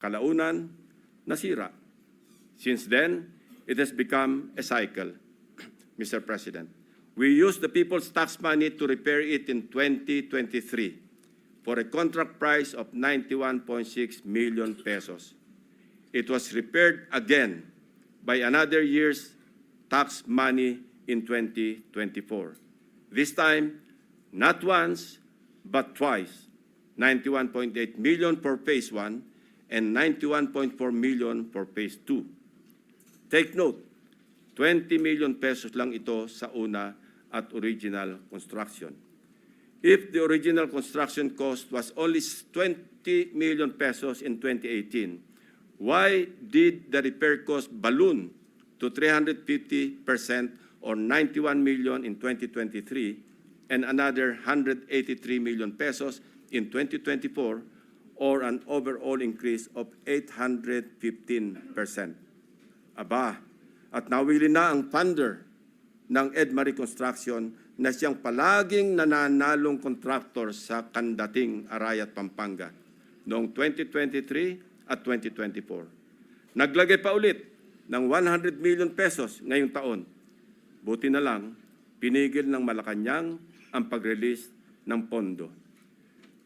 Kalaunan, nasira. Since then, it has become a cycle, Mr. President. We used the people's tax money to repair it in 2023 for a contract price of 91.6 million pesos. It was repaired again by another year's tax money in 2024. This time, not once, but twice, 91.8 million for phase 1 and 91.4 million for phase 2. Take note, 20 million pesos lang ito sa una at original construction. If the original construction cost was only 20 million pesos in 2018, why did the repair cost balloon to 350% or 91 million in 2023 and another 183 million pesos in 2024 or an overall increase of 815%? Aba, at nawili na ang funder ng Edmarie Construction na siyang palaging nananalong contractor sa kandating Arayat, Pampanga noong 2023 at 2024. Naglagay pa ulit ng 100 million pesos ngayong taon. Buti na lang, pinigil ng Malacanang ang pag-release ng pondo.